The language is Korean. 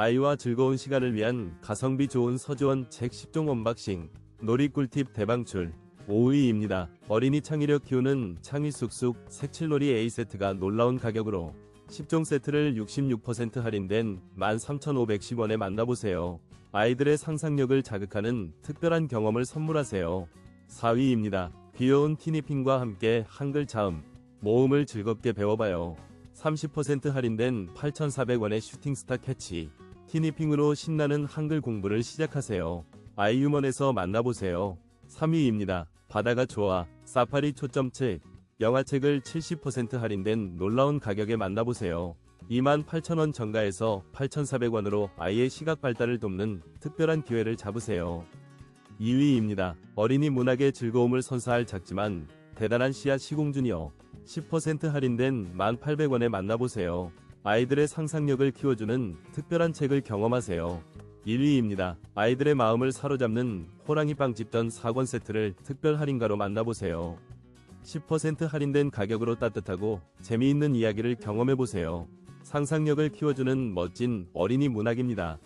아이와 즐거운 시간을 위한 가성비 좋은 서주원 책 10종 언박싱 놀이 꿀팁 대방출 5위입니다. 어린이 창의력 키우는 창의 쑥쑥 색칠놀이 A세트가 놀라운 가격으로 10종 세트를 66% 할인된 13,510원에 만나보세요. 아이들의 상상력을 자극하는 특별한 경험을 선물하세요. 4위입니다. 귀여운 티니핑과 함께 한글 자음, 모음을 즐겁게 배워봐요. 30% 할인된 8,400원의 슈팅스타 캐치, 티니핑으로 신나는 한글 공부를 시작하세요. 아이유먼에서 만나보세요. 3위입니다. 바다가 좋아, 사파리 초점책, 영화책을 70% 할인된 놀라운 가격에 만나보세요. 28,000원 정가에서 8,400원으로 아이의 시각 발달을 돕는 특별한 기회를 잡으세요. 2위입니다. 어린이 문학의 즐거움을 선사할 작지만 대단한 씨앗 시공주니어 10% 할인된 1,800원에 만나보세요. 아이들의 상상력을 키워주는 특별한 책을 경험하세요. 1위입니다. 아이들의 마음을 사로잡는 호랑이 빵 집전 4권 세트를 특별 할인가로 만나보세요. 10% 할인된 가격으로 따뜻하고 재미있는 이야기를 경험해보세요. 상상력을 키워주는 멋진 어린이 문학입니다.